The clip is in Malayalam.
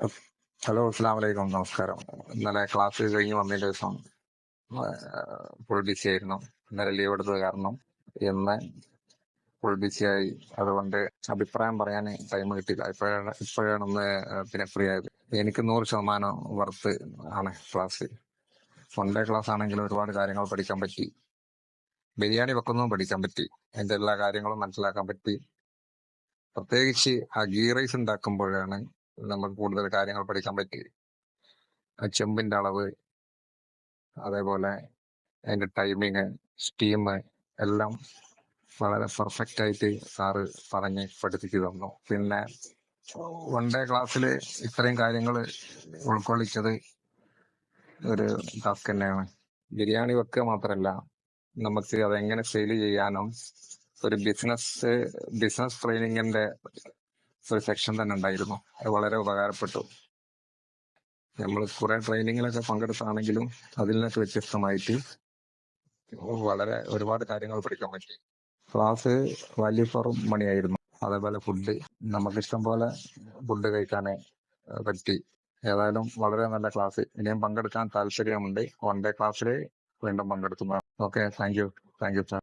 ഹലോ അസ്സാം വലൈക്കും നമസ്കാരം. ഇന്നലെ ക്ലാസ് കഴിഞ്ഞ് വന്നതിന് ദിവസം ഫുൾ ബിസി ആയിരുന്നു. ഇന്നലെ ലീവ് എടുത്തത് കാരണം ഇന്ന് ഫുൾ ബിസി ആയി. അതുകൊണ്ട് അഭിപ്രായം പറയാൻ ടൈം കിട്ടിയില്ല. ഇപ്പോഴാണ് ഇപ്പോഴാണ് ഒന്ന് പിന്നെ ഫ്രീ ആയത്. എനിക്ക് നൂറ് ശതമാനം വർത്ത് ആണ് ക്ലാസ്. ഡേ ക്ലാസ് ആണെങ്കിൽ ഒരുപാട് കാര്യങ്ങൾ പഠിക്കാൻ പറ്റി. ബിരിയാണി വെക്കുന്നതും പഠിക്കാൻ പറ്റി. അതിന്റെ എല്ലാ കാര്യങ്ങളും മനസ്സിലാക്കാൻ പറ്റി. പ്രത്യേകിച്ച് ആ ഗീ റൈസ് ഉണ്ടാക്കുമ്പോഴാണ് നമുക്ക് കൂടുതൽ കാര്യങ്ങൾ പഠിക്കാൻ പറ്റി. ചെമ്പിന്റെ അളവ് അതേപോലെ അതിന്റെ ടൈമിങ് സ്റ്റീം എല്ലാം വളരെ പെർഫെക്റ്റ് ആയിട്ട് സാറ് പറഞ്ഞ് പഠിപ്പിച്ചു തന്നു. പിന്നെ വൺ ഡേ ക്ലാസ്സിൽ ഇത്രയും കാര്യങ്ങൾ ഉൾക്കൊള്ളിച്ചത് ഒരു ടാസ്ക് തന്നെയാണ്. ബിരിയാണി വെക്കുക മാത്രമല്ല നമുക്ക് അതെങ്ങനെ സെയിൽ ചെയ്യാനും ഒരു ബിസിനസ് ബിസിനസ് ട്രെയിനിങ്ങിന്റെ ഒരു സെക്ഷൻ തന്നെ ഉണ്ടായിരുന്നു. അത് വളരെ ഉപകാരപ്പെട്ടു. നമ്മൾ കുറെ ട്രെയിനിങ്ങിലൊക്കെ പങ്കെടുത്താണെങ്കിലും അതിൽ നിന്നൊക്കെ വ്യത്യസ്തമായിട്ട് വളരെ ഒരുപാട് കാര്യങ്ങൾ പഠിക്കാൻ പറ്റി. ക്ലാസ് വാല്യൂ ഫോർ മണിയായിരുന്നു. അതേപോലെ ഫുഡ് നമുക്ക് ഇഷ്ടം പോലെ ഫുഡ് കഴിക്കാൻ പറ്റി. ഏതായാലും വളരെ നല്ല ക്ലാസ് ഇനിയും പങ്കെടുക്കാൻ താല്പര്യമുണ്ട്. വൺ ഡേ ക്ലാസ്സിൽ വീണ്ടും പങ്കെടുക്കുന്ന okay thank you thank you sir